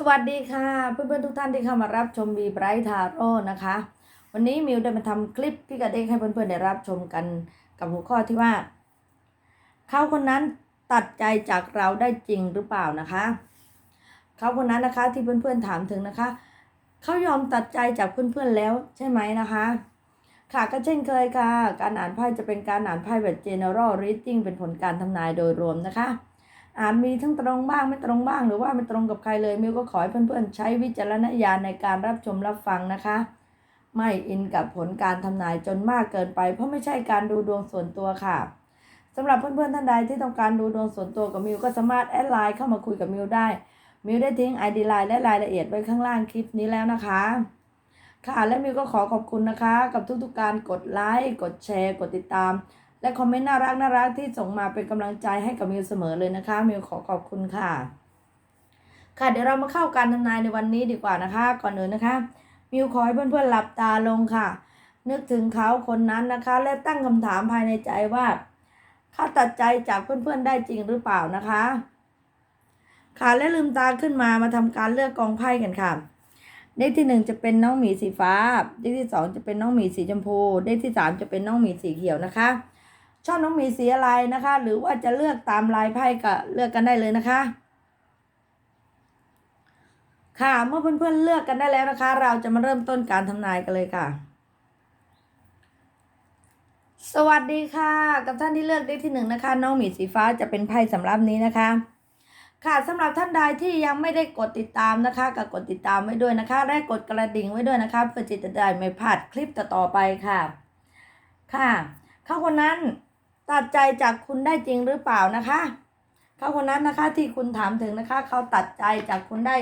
สวัสดีค่ะ เพื่อนๆทุกท่านที่เข้ามารับชมบีไบรท์ทาโร่นะคะ วันนี้มิวได้มาทำคลิปพี่กระเด้งให้เพื่อนๆได้รับชมกันกับหัวข้อที่ว่า เขาคนนั้นตัดใจจากเราได้จริงหรือเปล่านะคะ เขาคนนั้นนะคะที่เพื่อนๆถามถึงนะคะ เขายอมตัดใจจากเพื่อนๆแล้วใช่ไหมนะคะ ค่ะก็เช่นเคยค่ะ การอ่านไพ่จะเป็นการอ่านไพ่แบบ general reading เป็นผลการทำนายโดยรวมนะคะ อาจมีทั้งตรงบ้างไม่ตรงบ้าง หรือว่าไม่ตรงกับใครเลยมิวก็ขอให้เพื่อนๆ ใช้วิจารณญาณในการรับชมรับฟังนะคะ ไม่อินกับผลการทำนายจนมากเกินไป เพราะไม่ใช่การดูดวงส่วนตัวค่ะสำหรับเพื่อนๆท่านใดที่ต้องการดูดวงส่วนตัวกับมิวก็สามารถแอดไลน์เข้ามาคุยกับมิวได้มิวได้ทิ้ง ID ไลน์และรายละเอียดไว้ข้างล่างคลิปนี้แล้วนะคะ ค่ะและมิวก็ขอขอบคุณนะคะ กับทุกๆการกดไลค์กดแชร์ กดติดตาม และคอมเมนต์น่ารักน่ารักที่ส่งมาเป็นกำลังใจให้กับมิวเสมอเลยนะคะมิวขอขอบคุณค่ะ ค่ะเดี๋ยวเรามาเข้าการทำนายในวันนี้ดีกว่านะคะ ก่อนอื่นนะคะมิวขอให้เพื่อนๆหลับตาลงค่ะ นึกถึงเขาคนนั้นนะคะ และตั้งคำถามภายในใจว่าเขาตัดใจจากเพื่อนๆได้จริงหรือเปล่านะคะ ค่ะและลืมตาขึ้นมามาทำการเลือกกองไพ่กันค่ะเลขที่หนึ่งจะเป็นน้องหมีสีฟ้าเลขที่สองจะเป็นน้องหมีสีชมพูเลขที่สามจะเป็นน้องหมีสีเขียวนะคะ ชอบน้องหมีสีอะไรนะคะ หรือว่าจะเลือกตามลายไพ่ก็เลือกกันได้เลยนะคะ ค่ะเมื่อเพื่อนๆเลือกกันได้แล้วนะคะ เราจะมาเริ่มต้นการทำนายกันเลยค่ะ สวัสดีค่ะ กับท่านที่เลือกเลขที่หนึ่งนะคะ น้องหมีสีฟ้าจะเป็นไพ่สำหรับนี้นะคะค่ะสำหรับท่านใดที่ยังไม่ได้กดติดตามนะคะก็กดติดตามไว้ด้วยนะคะและกดกระดิ่งไว้ด้วยนะคะเพื่อจะได้ไม่พลาดคลิปต่อๆไปค่ะ ค่ะ เขาคนนั้น ตัดใจจากคุณได้จริงหรือเปล่านะคะเขาคนนั้นนะคะที่คุณถามถึงนะคะเขาตัดใจจากคุณได้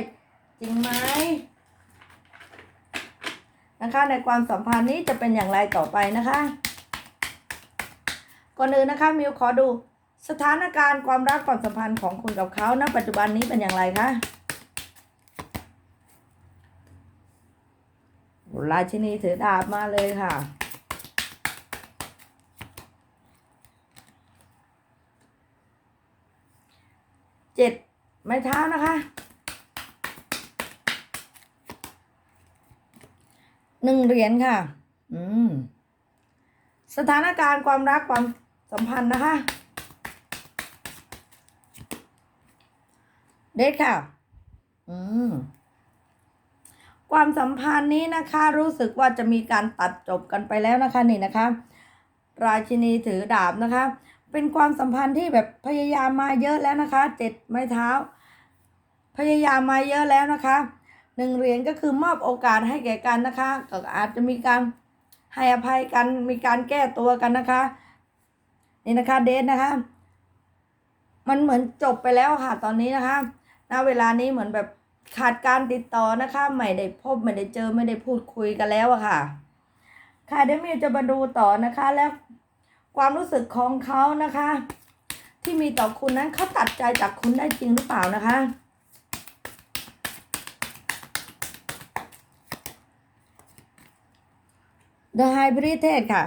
จริงไหมนะคะ ในความสัมพันธ์นี้จะเป็นอย่างไรต่อไปนะคะก่อนอื่นนะคะมิวขอดูสถานการณ์ความรักความสัมพันธ์ของคุณกับเขาณปัจจุบันนี้เป็นอย่างไรคะราชินีถือดาบมาเลยค่ะ เจ็ดไม้เท้านะคะหนึ่งเหรียญค่ะ อืม สถานการณ์ความรักความสัมพันธ์นะคะ เด็ดค่ะ อืม ความสัมพันธ์นี้นะคะ รู้สึกว่าจะมีการตัดจบกันไปแล้วนะคะนี่นะคะ ราชินีถือดาบนะคะ เป็นความสัมพันธ์ที่แบบพยายามมาเยอะแล้วนะคะเจ็ดไม้เท้า พยายามมาเยอะแล้วนะคะหนึ่งเหรียญก็คือมอบโอกาสให้แก่กันนะคะก็อาจจะมีการให้อภัยกันมีการแก้ตัวกันนะคะนี่นะคะเดทนะคะ มันเหมือนจบไปแล้วค่ะตอนนี้นะคะณเวลานี้เหมือนแบบขาดการติดต่อนะคะไม่ได้พบไม่ได้เจอไม่ได้พูดคุยกันแล้วอะค่ะ ค่ะเดี๋ยวมิวจะมาดูต่อนะคะแล้ว ความรู้สึกของเขานะคะ ที่มีต่อคุณนั้นเขาตัดใจจากคุณได้จริงหรือเปล่านะคะ The Hybrid ค่ะ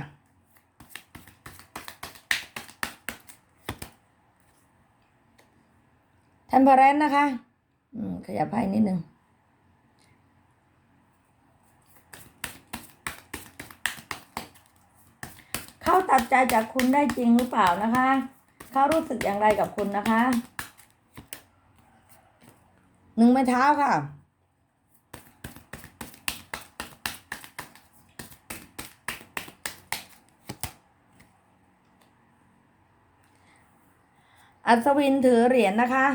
t e m p e r a n c e นะคะอืมขยับให้นิดนึง เขา ตัดใจจากคุณได้จริงหรือเปล่านะคะ เขารู้สึกอย่างไรกับคุณนะคะ หนึ่งไม้เท้าค่ะอัศวินถือเหรียญนะคะ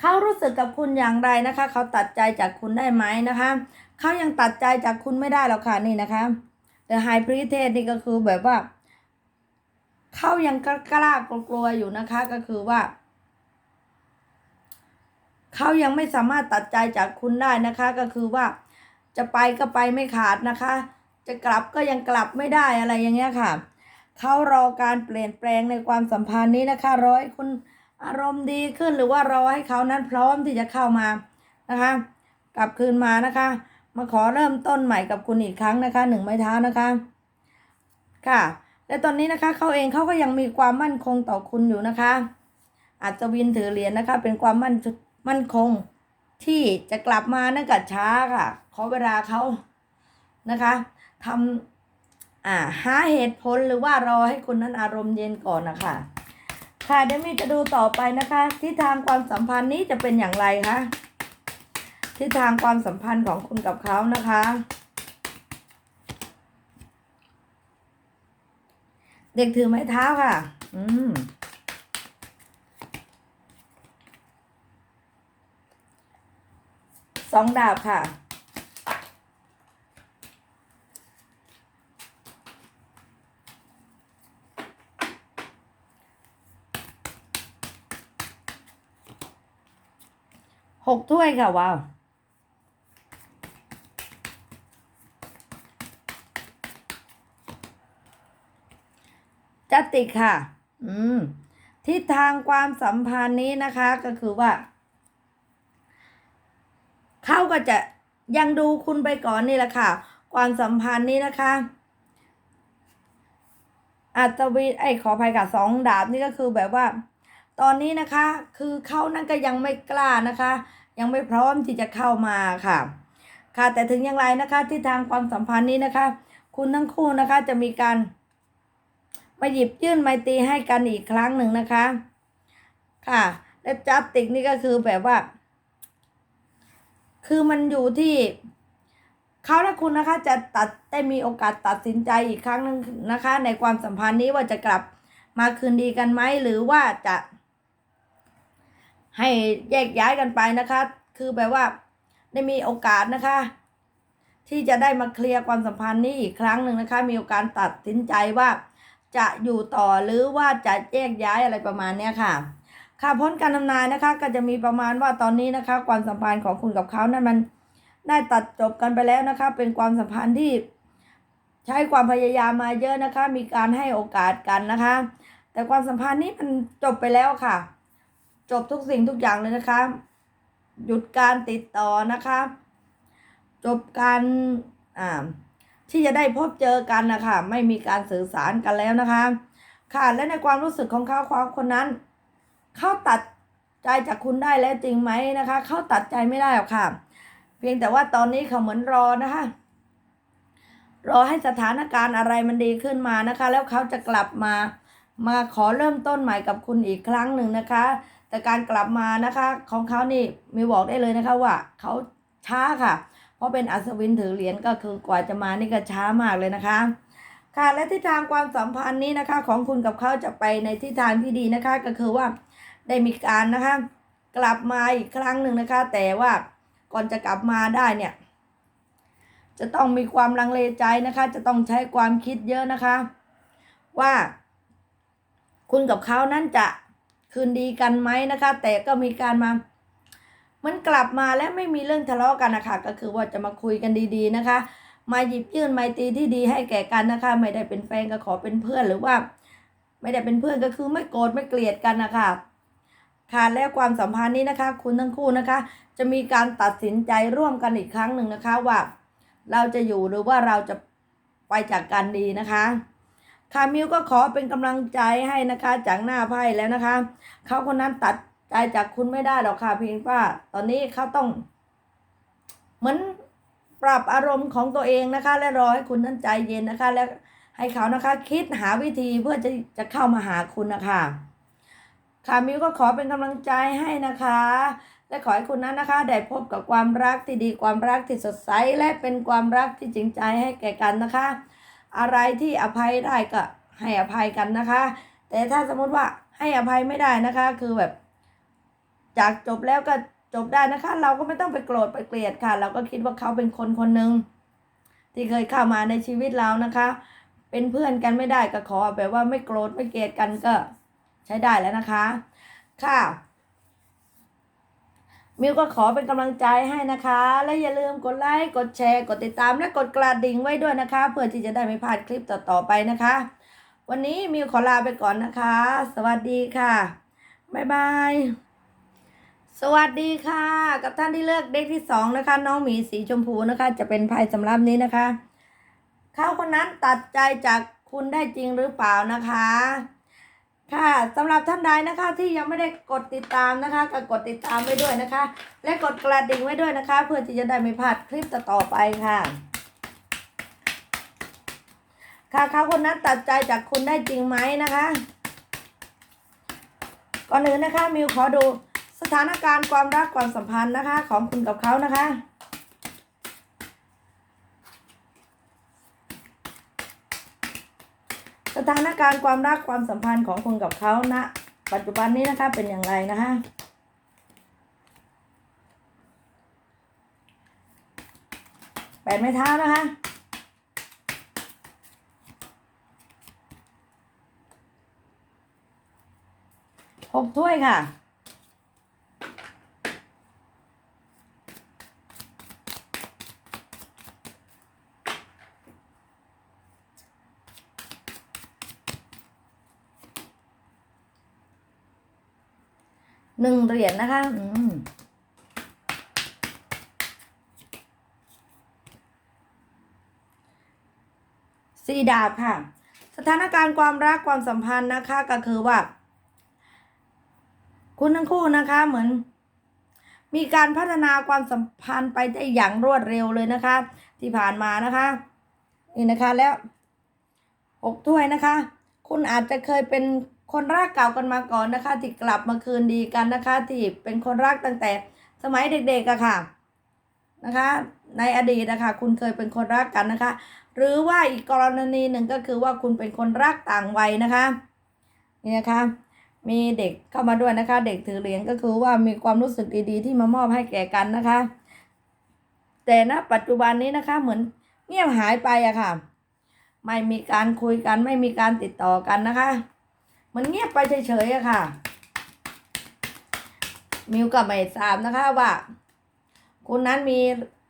เขารู้สึกกับคุณอย่างไรนะคะ เขาตัดใจจากคุณได้ไหมนะคะ เขายังตัดใจจากคุณไม่ได้หรอกค่ะนี่นะคะ แต่ไฮพรีเทสนี่ก็คือแบบว่า เขายังกล้ากลัวๆอยู่นะคะก็คือว่า เขายังไม่สามารถตัดใจจากคุณได้นะคะก็คือว่า จะไปก็ไปไม่ขาดนะคะ จะกลับก็ยังกลับไม่ได้อะไรอย่างเงี้ยค่ะเขารอการเปลี่ยนแปลงในความสัมพันธ์นี้นะคะรอให้คุณอารมณ์ดีขึ้นหรือว่ารอให้เขานั้นพร้อมที่จะเข้ามานะคะ กลับคืนมานะคะ มาขอเริ่มต้นใหม่กับคุณอีกครั้งนะคะหนึ่งไม้เท้านะคะ ค่ะ และตอนนี้นะคะเขาเองเขาก็ยังมีความมั่นคงต่อคุณอยู่นะคะ อาจจะวินถือเหรียญนะคะ เป็นความมั่นมั่นคงที่จะกลับมานั่นก็ช้าค่ะ ขอเวลาเขานะคะทำอ่าหาเหตุผลหรือว่ารอให้คุณนั้นอารมณ์เย็นก่อนนะคะค่ะเดี๋ยวมีจะดูต่อไปนะคะทิศทางความสัมพันธ์นี้จะเป็นอย่างไรคะ ทิศทางความสัมพันธ์ของคุณกับเขานะคะ เด็กถือไม้เท้าค่ะ อืมสองดาบค่ะหกถ้วยค่ะว้าว จั ตติค่ะ อืมทิศทางความสัมพันธ์นี้นะคะก็คือว่า เขาก็จะยังดูคุณไปก่อนนี่แหละค่ะ ความสัมพันธ์นี้นะคะอัตวิไอ้ขออภัยค่ะสองดาบนี่ก็คือแบบว่า ตอนนี้นะคะ คือเขานั่นก็ยังไม่กล้านะคะ ยังไม่พร้อมที่จะเข้ามาค่ะ ค่ะแต่ถึงอย่างไรนะคะที่ทางความสัมพันธ์นี้นะคะ คุณทั้งคู่นะคะจะมีการ มาหยิบยื่นไมตรีให้กันอีกครั้งหนึ่งนะคะ ค่ะ และจัสติกนี่ก็คือแบบว่า คือมันอยู่ที่เขาและคุณนะคะจะตัดได้มีโอกาสตัดสินใจอีกครั้งหนึ่งนะคะ ในความสัมพันธ์นี้ว่าจะกลับมาคืนดีกันไหมหรือว่าจะ ให้แยกย้ายกันไปนะคะ คือแบบว่าได้มีโอกาสนะคะ ที่จะได้มาเคลียร์ความสัมพันธ์นี้อีกครั้งหนึ่งนะคะ มีโอกาสตัดสินใจว่า จะอยู่ต่อหรือว่าจะแยกย้ายอะไรประมาณเนี้ยค่ะ ค่ะพ้นการทำนายนะคะ ก็จะมีประมาณว่าตอนนี้นะคะ ความสัมพันธ์ของคุณกับเขานั้นมันได้ตัดจบกันไปแล้วนะคะ เป็นความสัมพันธ์ที่ใช้ความพยายามมาเยอะนะคะ มีการให้โอกาสกันนะคะ แต่ความสัมพันธ์นี้มันจบไปแล้วค่ะ จบทุกสิ่งทุกอย่างเลยนะคะ หยุดการติดต่อนะคะ จบการอ่า ที่จะได้พบเจอกันนะคะไม่มีการสื่อสารกันแล้วนะคะ ค่ะและในความรู้สึกของเขาความคนนั้นเขาตัดใจจากคุณได้แล้วจริงไหมนะคะเขาตัดใจไม่ได้หรอกค่ะ เพียงแต่ว่าตอนนี้เขาเหมือนรอนะคะ รอให้สถานการณ์อะไรมันดีขึ้นมานะคะ แล้วเขาจะกลับมามาขอเริ่มต้นใหม่กับคุณอีกครั้งหนึ่งนะคะ แต่การกลับมานะคะของเขานี่มีบอกได้เลยนะคะว่าเขาช้าค่ะเราะเป็นอัศวินถือเหรียญก็คือกว่าจะมานี่ก็ช้ามากเลยนะคะ ค่ะและทิศทางความสัมพันธ์นี้นะคะ ของคุณกับเขาจะไปในทิศทางที่ดีนะคะ ก็คือว่าได้มีการนะคะ กลับมาอีกครั้งหนึ่งนะคะ แต่ว่าก่อนจะกลับมาได้เนี่ย จะต้องมีความลังเลใจนะคะ จะต้องใช้ความคิดเยอะนะคะ ว่า คุณกับเขานั้นจะคืนดีกันไหมนะคะ แต่ก็มีการมา มันกลับมาแล้วไม่มีเรื่องทะเลาะกันนะคะก็คือว่าจะมาคุยกันดีๆนะคะ มาหยิบยื่นไมตรีที่ดีให้แก่กันนะคะ ไม่ได้เป็นแฟนก็ขอเป็นเพื่อนหรือว่า ไม่ได้เป็นเพื่อนก็คือไม่โกรธไม่เกลียดกันนะคะค่ะและความสัมพันธ์นี้นะคะ คุณทั้งคู่นะคะ จะมีการตัดสินใจร่วมกันอีกครั้งหนึ่งนะคะว่า เราจะอยู่หรือว่าเราจะไปจากกันดีนะคะค่ะมิวก็ขอเป็นกำลังใจให้นะคะจากหน้าไพ่แล้วนะคะเขาคนนั้นตัด ใจจากคุณไม่ได้หรอกค่ะเพียงว่าตอนนี้เขาต้อง เหมือนปรับอารมณ์ของตัวเองนะคะ และรอให้คุณนั้นใจเย็นนะคะ และให้เขานะคะ คิดหาวิธีเพื่อจะจะเข้ามาหาคุณนะคะค่ะมิวก็ขอเป็นกำลังใจให้นะคะ และขอให้คุณนั้นนะคะ ได้พบกับความรักที่ดีความรักที่สดใสและเป็นความรักที่จริงใจให้แก่กันนะคะ อะไรที่อภัยได้ก็ให้อภัยกันนะคะ แต่ถ้าสมมติว่าให้อภัยไม่ได้นะคะ คือแบบ จากจบแล้วก็จบได้นะคะ เราก็ไม่ต้องไปโกรธไปเกลียดค่ะ เราก็คิดว่าเขาเป็นคนคนหนึ่งที่เคยเข้ามาในชีวิตเรานะคะ เป็นเพื่อนกันไม่ได้ก็ขอแบบว่าไม่โกรธไม่เกลียดกันก็ใช้ได้แล้วนะคะ ค่ะมิวก็ขอเป็นกำลังใจให้นะคะ และอย่าลืมกดไลค์ กดแชร์ กดติดตาม และกดกระดิ่งไว้ด้วยนะคะ เพื่อที่จะได้ไม่พลาดคลิปต่อๆไปนะคะ วันนี้มิวขอลาไปก่อนนะคะ สวัสดีค่ะ บ๊ายบาย สวัสดีค่ะ กับท่านที่เลือกเด็กที่สองนะคะ น้องหมีสีชมพูนะคะ จะเป็นไพ่สำหรับนี้นะคะ เขาคนนั้นตัดใจจากคุณได้จริงหรือเปล่านะคะ ค่ะสำหรับท่านใดนะคะที่ยังไม่ได้กดติดตามนะคะก็กดติดตามไว้ด้วยนะคะ และกดกระดิ่งไว้ด้วยนะคะ เพื่อที่จะได้ไม่พลาดคลิปต่อๆไปค่ะ ค่ะเขาคนนั้นตัดใจจากคุณได้จริงไหมนะคะ ก่อนอื่นนะคะมิวขอดู สถานการณ์ความรักความสัมพันธ์นะคะ ของคุณกับเขานะคะ สถานการณ์ความรักความสัมพันธ์ของคุณกับเขาณปัจจุบันนี้นะคะเป็นอย่างไรนะคะแปดไม้เท้านะคะหกถ้วยค่ะ หนึ่งเหรียญนะคะอืมสี่ดาบค่ะ สถานการณ์ความรักความสัมพันธ์นะคะก็คือว่า คุณทั้งคู่นะคะเหมือน มีการพัฒนาความสัมพันธ์ไปได้อย่างรวดเร็วเลยนะคะ ที่ผ่านมานะคะนี่นะคะแล้วหกถ้วยนะคะ คุณอาจจะเคยเป็น คนรักเก่ากันมาก่อนนะคะที่กลับมาคืนดีกันนะคะที่เป็นคนรักตั้งแต่สมัยเด็กๆอะค่ะนะคะ ในอดีตนะคะคุณเคยเป็นคนรักกันนะคะ หรือว่าอีกกรณีหนึ่งก็คือว่าคุณเป็นคนรักต่างวัยนะคะนี่นะคะมีเด็กเข้ามาด้วยนะคะ เด็กถือเหรียญก็คือว่ามีความรู้สึกดีๆ ที่มามอบให้แก่กันนะคะ แต่ณปัจจุบันนี้นะคะเหมือนเงียบหายไปอะค่ะ ไม่มีการคุยกันไม่มีการติดต่อกันนะคะ มันเงียบไปเฉยๆอะค่ะ มิวกับไม่ทราบนะคะว่าคุณนั้นมี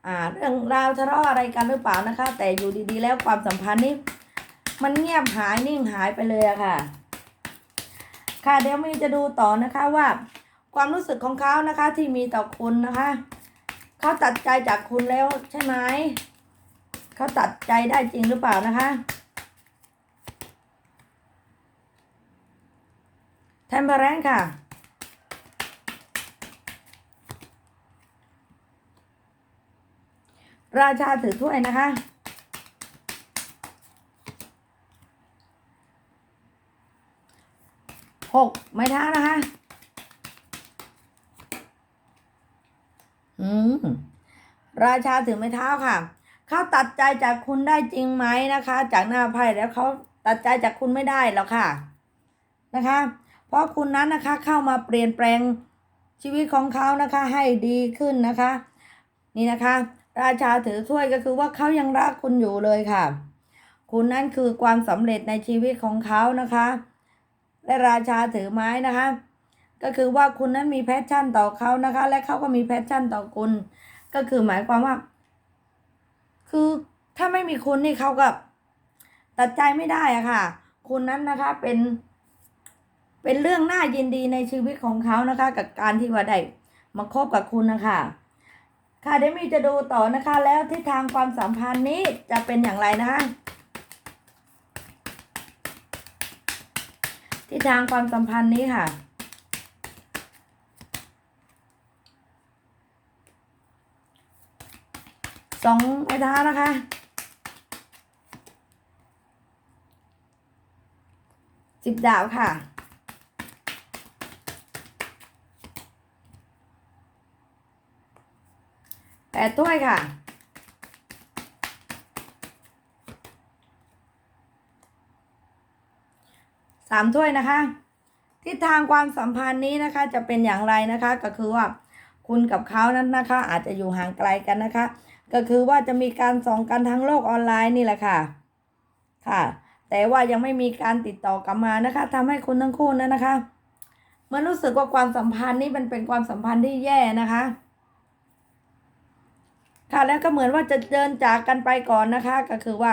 อ่าเรื่องราวทะเลาะอะไรกันหรือเปล่านะคะ แต่อยู่ดีๆ แล้วความสัมพันธ์นี้มันเงียบหายนิ่งหายไปเลยอะค่ะ ค่ะเดี๋ยวมีจะดูต่อนะคะว่า ความรู้สึกของเขานะคะที่มีต่อคุณนะคะเขาตัดใจจากคุณแล้วใช่ไหมเขาตัดใจได้จริงหรือเปล่านะคะ ทมเปอร์แรนค่ะ ราชาถือถ้วยนะคะ หกไม้เท้านะคะ อืม ราชาถือไม้เท้าค่ะ เขาตัดใจจากคุณได้จริงไหมนะคะ จากหน้าไพ่แล้วเขาตัดใจจากคุณไม่ได้หรอกค่ะ นะคะ เพราะคุณนั้นนะคะเข้ามาเปลี่ยนแปลงชีวิตของเขานะคะให้ดีขึ้นนะคะ นี่นะคะ ราชาถือถ้วยก็คือว่าเขายังรักคุณอยู่เลยค่ะ คุณนั่นคือความสำเร็จในชีวิตของเขานะคะ และราชาถือไม้นะคะ ก็คือว่าคุณนั้นมีแพชชั่นต่อเขานะคะ และเขาก็มีแพชชั่นต่อคุณ ก็คือหมายความว่า คือถ้าไม่มีคุณนี่เขาก็ตัดใจไม่ได้อะค่ะ คุณนั้นนะคะเป็น เป็นเรื่องน่ายินดีในชีวิตของเขานะคะ กับการที่ว่าได้มาคบกับคุณนะคะค่ะเดยวมีจะดูต่อนะคะ แล้วทิศทางความสัมพันธ์นี้จะเป็นอย่างไรนะคะทิศทางความสัมพันธ์นี้ค่ะสองไม้เท้านะคะสิบดาวค่ะ แปดถ้วยค่ะ สามถ้วยนะคะ ทิศทางความสัมพันธ์นี้นะคะจะเป็นอย่างไรนะคะก็คือว่าคุณกับเขานั้นนะคะ อาจจะอยู่ห่างไกลกันนะคะ ก็คือว่าจะมีการส่องกันทางโลกออนไลน์นี่แหละค่ะ ค่ะ แต่ว่ายังไม่มีการติดต่อกลับมานะคะทำให้คุณทั้งคู่นั้นนะคะ มันรู้สึกว่าความสัมพันธ์นี้มันเป็นความสัมพันธ์ที่แย่นะคะ ค่ะแล้วก็เหมือนว่าจะเดินจากกันไปก่อนนะคะ ก็คือว่า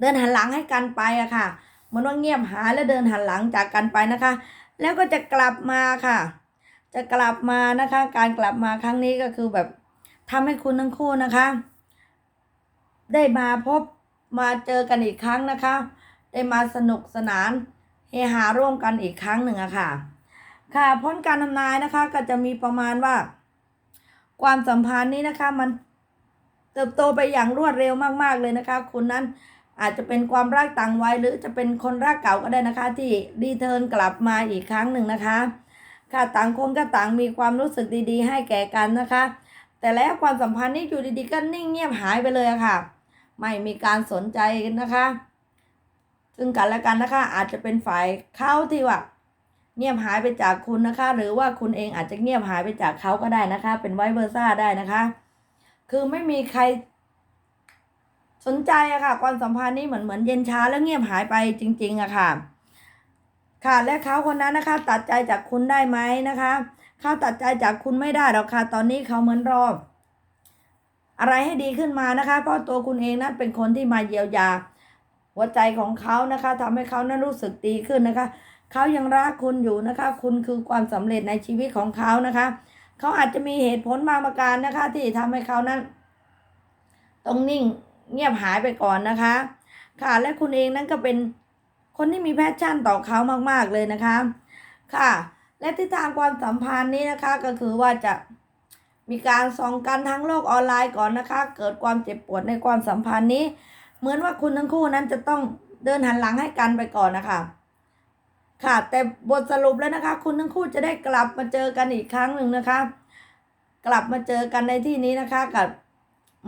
เดินหันหลังให้กันไปอะค่ะเหมือนว่าเงียบหายแล้วเดินหันหลังจากกันไปนะคะ แล้วก็จะกลับมาค่ะ จะกลับมานะคะ การกลับมาครั้งนี้ก็คือแบบทำให้คุณทั้งคู่นะคะ ได้มาพบมาเจอกันอีกครั้งนะคะ ได้มาสนุกสนานเฮฮาร่วมกันอีกครั้งหนึ่งอะค่ะ ค่ะพ้นการทำนายนะคะก็จะมีประมาณว่า ความสัมพันธ์นี้นะคะมันเติบโตไปอย่างรวดเร็วมากๆเลยนะคะคุณนั้นอาจจะเป็นความรักต่างวัยหรือจะเป็นคนรักเก่าก็ได้นะคะ ที่รีเทิร์นกลับมาอีกครั้งหนึ่งนะคะค่ะต่างคนก็ต่างมีความรู้สึกดีๆ ให้แก่กันนะคะ แต่แล้วความสัมพันธ์นี้อยู่ดีๆก็นิ่งเงียบหายไปเลยอะค่ะ ไม่มีการสนใจนะคะ ซึ่งกันและกันนะคะอาจจะเป็นฝ่ายเข้าที่ว่า เงียบหายไปจากคุณนะคะ หรือว่าคุณเองอาจจะเงียบหายไปจากเขาก็ได้นะคะ เป็นไวเบอร์ซ่าได้นะคะ คือไม่มีใคร สนใจอะค่ะ ความสัมพันธ์นี้เหมือนเหมือนเย็นช้าแล้วเงียบหายไปจริง ๆอะค่ะ ค่ะและเขาคนนั้นนะคะ ตัดใจจากคุณได้ไหมนะคะเขาตัดใจจากคุณไม่ได้หรอกค่ะ ตอนนี้เขาเหมือนรออะไรให้ดีขึ้นมานะคะ เพราะตัวคุณเองนั้นเป็นคนที่มาเยียวยา หัวใจของเขานะคะทำให้เขานั้นรู้สึกดีขึ้นนะคะ เขายังรักคุณอยู่นะคะ คุณคือความสำเร็จในชีวิตของเขานะคะ เขาอาจจะมีเหตุผลบางประการนะคะ ที่ทำให้เขานั้นต้องนิ่งเงียบหายไปก่อนนะคะ ค่ะและคุณเองนั้นก็เป็นคนที่มีแพชชั่นต่อเขามาก ๆ เลยนะคะ ค่ะ และทิศทางความสัมพันธ์นี้นะคะก็คือว่าจะมีการส่องกันทั้งโลกออนไลน์ก่อนนะคะ เกิดความเจ็บปวดในความสัมพันธ์นี้ เหมือนว่าคุณทั้งคู่นั้นจะต้องเดินหันหลังให้กันไปก่อนนะคะ ค่ะแต่บทสรุปแล้วนะคะ คุณทั้งคู่จะได้กลับมาเจอกันอีกครั้งหนึ่งนะคะ กลับมาเจอกันในที่นี้นะคะกับ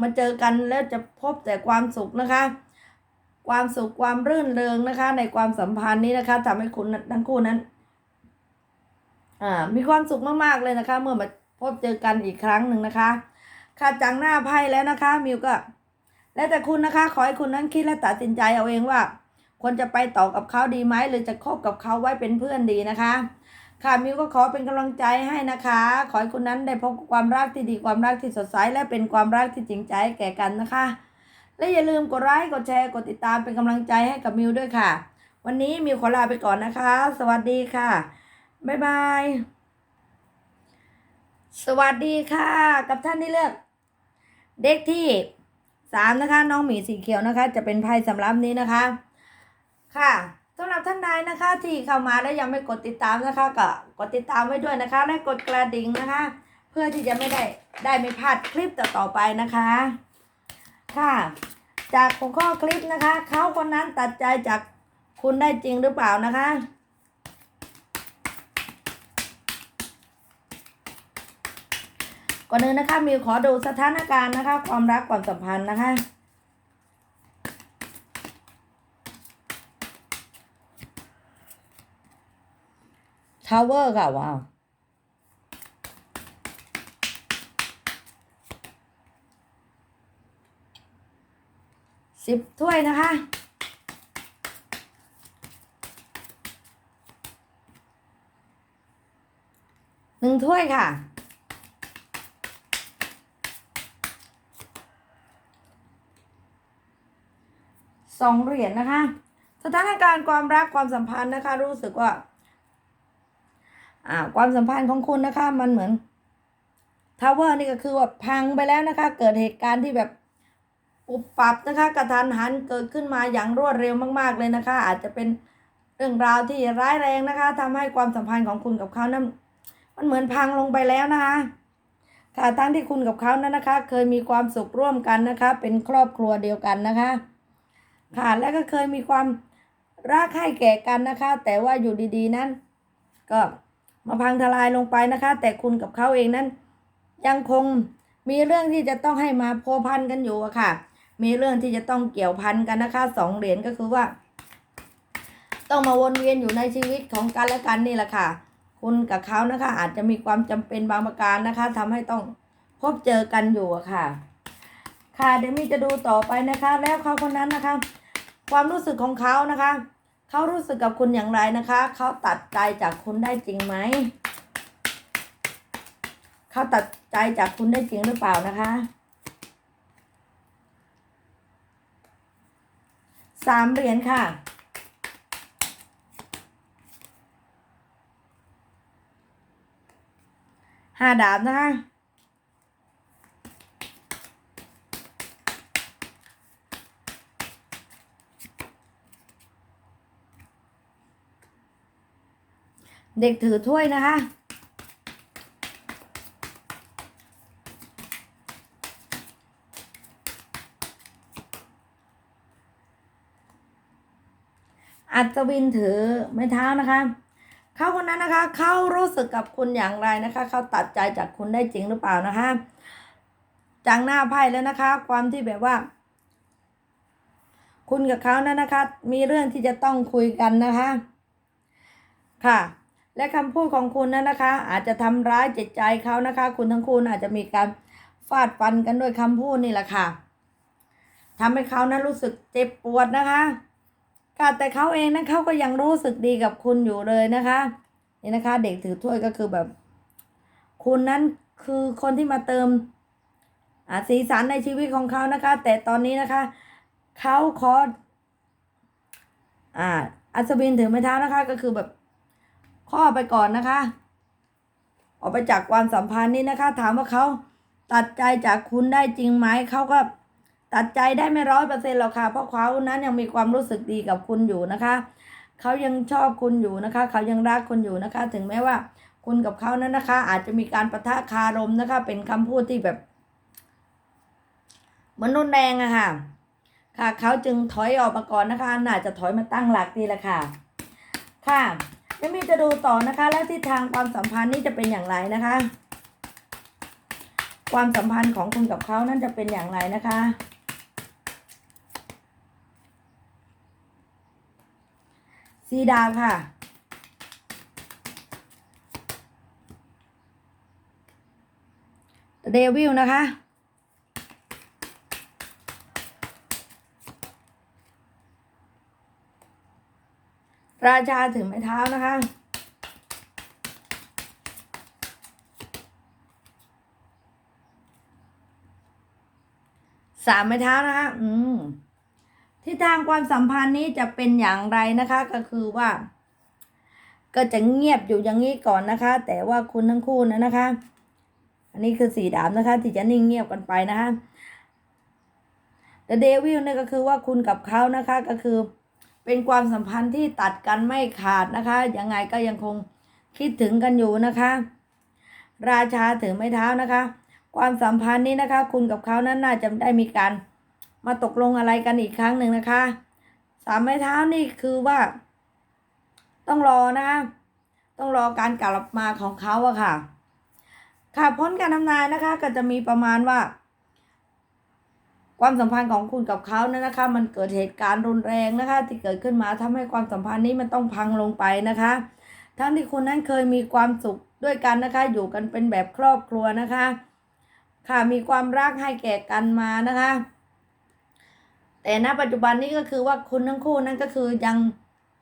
มาเจอกันแล้วจะพบแต่ความสุขนะคะ ความสุขความรื่นเริงนะคะ ในความสัมพันธ์นี้นะคะทำให้คุณทั้งคู่นั้นอ่ามีความสุขมากๆเลยนะคะ เมื่อมาพบเจอกันอีกครั้งหนึ่งนะคะค่ะจังหน้าไพ่แล้วนะคะมิวก็ แล้วแต่คุณนะคะ ขอให้คุณนั้นคิดและตัดสินใจเอาเองว่า ควรจะไปต่อกับเขาดีไหมหรือจะคบกับเขาไว้เป็นเพื่อนดีนะคะ ค่ะมิวก็ขอเป็นกำลังใจให้นะคะ ขอให้คุณนั้นได้พบความรักที่ดีความรักที่สดใสและเป็นความรักที่จริงใจแก่กันนะคะ และอย่าลืมกดไลค์กดแชร์กดติดตามเป็นกำลังใจให้กับมิวด้วยค่ะ วันนี้มิวขอลาไปก่อนนะคะ สวัสดีค่ะบ๊ายบายสวัสดีค่ะ กับท่านที่เลือก เด็กที่สามนะคะ น้องหมีสีเขียวนะคะ จะเป็นไพ่สำหรับนี้นะคะ ค่ะสำหรับท่านใดนะคะที่เข้ามาแล้วยังไม่กดติดตามนะคะก็กดติดตามไว้ด้วยนะคะ และกดกระดิ่งนะคะ เพื่อที่จะไม่ได้ได้ไม่พลาดคลิปต่อๆไปนะคะ ค่ะ จากหัวข้อคลิปนะคะเขาคนนั้นตัดใจจากคุณได้จริงหรือเปล่านะคะ ก่อนอื่นนะคะมิวขอดูสถานการณ์นะคะ ความรักความสัมพันธ์นะคะ ทาวเวอร์ค่ะว้าวสิบถ้วยนะคะ หนึ่งถ้วยค่ะ สองเหรียญนะคะ สถานการณ์ความรักความสัมพันธ์นะคะ รู้สึกว่า อ่าความสัมพันธ์ของคุณนะคะ มันเหมือนทาวเวอร์นี่ก็คือว่าพังไปแล้วนะคะ เกิดเหตุการณ์ที่แบบอุบปับนะคะกระทันหันเกิดขึ้นมาอย่างรวดเร็วมาก ๆเลยนะคะ อาจจะเป็นเรื่องราวที่ร้ายแรงนะคะทำให้ความสัมพันธ์ของคุณกับเขานั้นมันเหมือนพังลงไปแล้วนะคะค่ะทั้งที่คุณกับเขานั้นนะคะ เคยมีความสุขร่วมกันนะคะ เป็นครอบครัวเดียวกันนะคะ ค่ะและก็เคยมีความรักให้แก่กันนะคะ แต่ว่าอยู่ดีๆนั้น ก็ มาพังทลายลงไปนะคะ แต่คุณกับเขาเองนั้น ยังคงมีเรื่องที่จะต้องให้มาพัวพันกันอยู่อะค่ะ มีเรื่องที่จะต้องเกี่ยวพันกันนะคะสองเหรียญก็คือว่า ต้องมาวนเวียนอยู่ในชีวิตของกันและกันนี่แหละค่ะ คุณกับเขานะคะ อาจจะมีความจำเป็นบางประการนะคะทำให้ต้องพบเจอกันอยู่อะค่ะ ค่ะเดี๋ยวมีจะดูต่อไปนะคะ แล้วเขาคนนั้นนะคะ ความรู้สึกของเขานะคะ เขารู้สึกกับคุณอย่างไรนะคะ เขาตัดใจจากคุณได้จริงไหม เขาตัดใจจากคุณได้จริงหรือเปล่านะคะสามเหรียญค่ะ ห้าดาบนะคะ เด็กถือถ้วยนะคะ อัศวินถือไม้เท้านะคะ เขาคนนั้นนะคะ เขารู้สึกกับคุณอย่างไรนะคะ เขาตัดใจจากคุณได้จริงหรือเปล่านะคะจากหน้าไพ่แล้วนะคะ ความที่แบบว่า คุณกับเขานั้นนะคะ มีเรื่องที่จะต้องคุยกันนะคะ ค่ะ และคำพูดของคุณนั้นนะคะ อาจจะทำร้ายจิตใจเขานะคะ คุณทั้งคู่อาจจะมีการฟาดฟันกันด้วยคำพูดนี่แหละค่ะทำให้เขานั้นรู้สึกเจ็บปวดนะคะค่ะแต่เขาเองนั้นเขาก็ยังรู้สึกดีกับคุณอยู่เลยนะคะนี่นะคะ เด็กถือถ้วยก็คือแบบ คุณนั้นคือคนที่มาเติมอสีสันในชีวิตของเขานะคะ แต่ตอนนี้นะคะเขาขออ่าอัศวินถือไม้เท้านะคะ ก็คือแบบ ข้อไปก่อนนะคะ ออกไปจากความสัมพันธ์นี้นะคะ ถามว่าเขาตัดใจจากคุณได้จริงไหมเขาก็ตัดใจได้ไม่ร้อยเปอร์เซ็นต์หรอกค่ะ เพราะเขานั้นยังมีความรู้สึกดีกับคุณอยู่นะคะ เขายังชอบคุณอยู่นะคะ เขายังรักคุณอยู่นะคะ ถึงแม้ว่าคุณกับเขานั้นนะคะ อาจจะมีการประทะคารมนะคะ เป็นคำพูดที่แบบเหมันรุนแรงอะค่ะ ค่ะ เขาจึงถอยออกมาก่อนนะคะ น่าจะถอยมาตั้งหลักดีละค่ะ ค่ะ ยังมีจะดูต่อนะคะ และทิศทางความสัมพันธ์นี่จะเป็นอย่างไรนะคะ ความสัมพันธ์ของคุณกับเขานั่นจะเป็นอย่างไรนะคะ สีดาวค่ะเดวิลนะคะ ราชาถือไม้เท้านะคะ สามไม้เท้านะคะ อืมทิศทางความสัมพันธ์นี้จะเป็นอย่างไรนะคะ ก็คือว่า ก็จะเงียบอยู่อย่างนี้ก่อนนะคะ แต่ว่าคุณทั้งคู่นะนะคะ อันนี้คือสีดำนะคะ ที่จะนิ่งเงียบกันไปนะคะ The Devil เนี่ยก็คือว่าคุณกับเขานะคะก็คือ เป็นความสัมพันธ์ที่ตัดกันไม่ขาดนะคะ ยังไงก็ยังคงคิดถึงกันอยู่นะคะ ราชาถือไม้เท้านะคะ ความสัมพันธ์นี้นะคะ คุณกับเขานั้นน่าจะได้มีการมาตกลงอะไรกันอีกครั้งหนึ่งนะคะ สามไม้เท้านี่คือว่า ต้องรอนะคะ ต้องรอการกลับมาของเขาอะค่ะ ค่ะพ้นการทำนายนะคะ ก็จะมีประมาณว่า ความสัมพันธ์ของคุณกับเขาเนั้นนะคะ มันเกิดเหตุการณ์รุนแรงนะคะ ที่เกิดขึ้นมาทำให้ความสัมพันธ์นี้มันต้องพังลงไปนะคะ ทั้งที่คุณนั้นเคยมีความสุขด้วยกันนะคะ อยู่กันเป็นแบบครอบครัวนะคะ ค่ะมีความรักให้แก่กันมานะคะ แต่ณปัจจุบันนี้ก็คือว่าคุณทั้งคู่นั้นก็คือยัง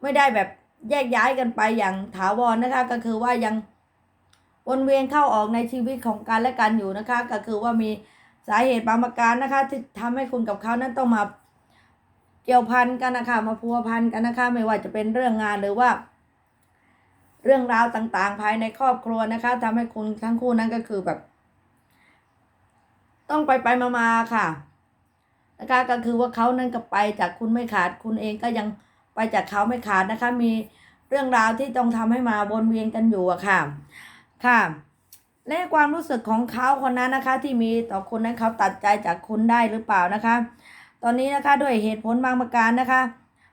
ไม่ได้แบบแยกย้ายกันไปอย่างถาวรนะคะ ก็คือว่ายังวนเวียนเข้าออกในชีวิตของกันและกันอยู่นะคะ ก็คือว่ามี สาเหตุบางประการนะคะ ที่ทำให้คุณกับเขานั้นต้องมาเกี่ยวพันกันนะคะมาพัวพันกันนะคะไม่ว่าจะเป็นเรื่องงานหรือว่า เรื่องราวต่างๆ ภายในครอบครัวนะคะทำให้คุณทั้งคู่นั้นก็คือแบบ ต้องไปไปมามาๆค่ะนะคะก็คือว่าเขานั้นก็ไปจากคุณไม่ขาดคุณเองก็ยังไปจากเขาไม่ขาดนะคะ มีเรื่องราวที่ต้องทำให้มาวนเวียนกันอยู่อะค่ะ ค่ะ และความรู้สึกของเขาคนนั้นนะคะ ที่มีต่อคุณนั้นเขาตัดใจจากคุณได้หรือเปล่านะคะ ตอนนี้นะคะด้วยเหตุผลบางประการนะคะ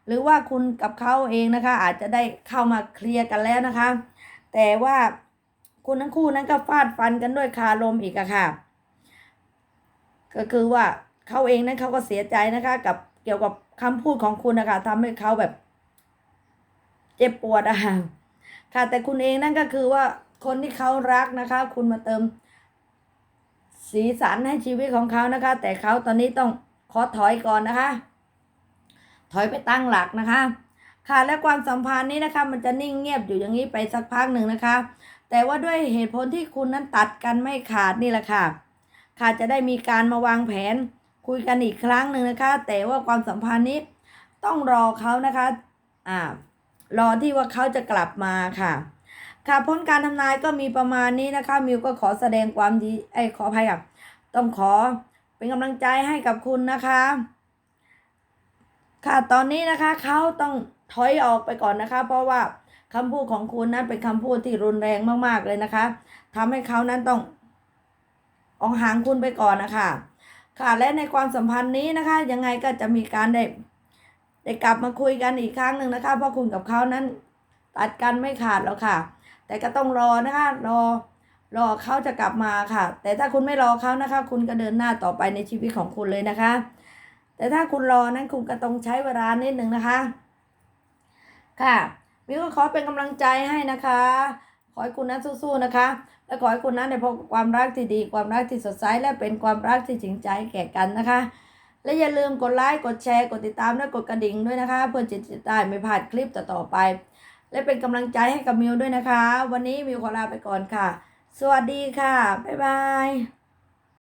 หรือว่าคุณกับเขาเองนะคะ อาจจะได้เข้ามาเคลียร์กันแล้วนะคะ แต่ว่าคุณทั้งคู่นั้นก็ฟาดฟันกันด้วยคารมอีกอะค่ะ ก็คือว่าเขาเองนั้นเขาก็เสียใจนะคะ กับเกี่ยวกับคำพูดของคุณนะคะทำให้เขาแบบ เจ็บปวดอะค่ะค่ะแต่คุณเองนั่นก็คือว่า คนที่เขารักนะคะ คุณมาเติม สีสันให้ชีวิตของเขานะคะ แต่เขาตอนนี้ต้องขอถอยก่อนนะคะ ถอยไปตั้งหลักนะคะ ค่ะและความสัมพันธ์นี้นะคะ มันจะนิ่งเงียบอยู่อย่างนี้ไปสักพักหนึ่งนะคะ แต่ว่าด้วยเหตุผลที่คุณนั้นตัดกันไม่ขาดนี่แหละค่ะ ค่ะจะได้มีการมาวางแผนคุยกันอีกครั้งหนึ่งนะคะ แต่ว่าความสัมพันธ์นี้ต้องรอเขานะคะ อ่ารอที่ว่าเขาจะกลับมาค่ะ ค่ะพ้นการทำนายก็มีประมาณนี้นะคะ มิวก็ขอแสดงความดีไอ้ขออภัยค่ะต้องขอเป็นกำลังใจให้กับคุณนะคะ ค่ะตอนนี้นะคะเขาต้องถอยออกไปก่อนนะคะ เพราะว่าคำพูดของคุณนั้นเป็นคำพูดที่รุนแรงมากๆเลยนะคะทำให้เขานั้นต้องออกห่างคุณไปก่อนนะคะ ค่ะและในความสัมพันธ์นี้นะคะ ยังไงก็จะมีการได้ได้กลับมาคุยกันอีกครั้งหนึ่งนะคะ เพราะคุณกับเขานั้นตัดกันไม่ขาดแล้วค่ะ แต่ก็ต้องรอนะคะรอรอเขาจะกลับมาค่ะ แต่ถ้าคุณไม่รอเขานะคะ คุณก็เดินหน้าต่อไปในชีวิตของคุณเลยนะคะ แต่ถ้าคุณรอนั้นคุณก็ต้องใช้เวลานิดหนึ่งนะคะ ค่ะมิวก็ขอเป็นกำลังใจให้นะคะ ขอให้คุณนั้นสู้ๆนะคะ และขอให้คุณนั้นได้พบความรักที่ดี ความรักที่สดใสและเป็นความรักที่จริงใจแก่กันนะคะ และอย่าลืมกดไลค์กดแชร์กดติดตามและกดกระดิ่งด้วยนะคะ เพื่อจะติดได้ไม่พลาดคลิปต่อๆไป และเป็นกำลังใจให้กับมิวด้วยนะคะ วันนี้มิวขอลาไปก่อนค่ะ สวัสดีค่ะ บ๊ายบาย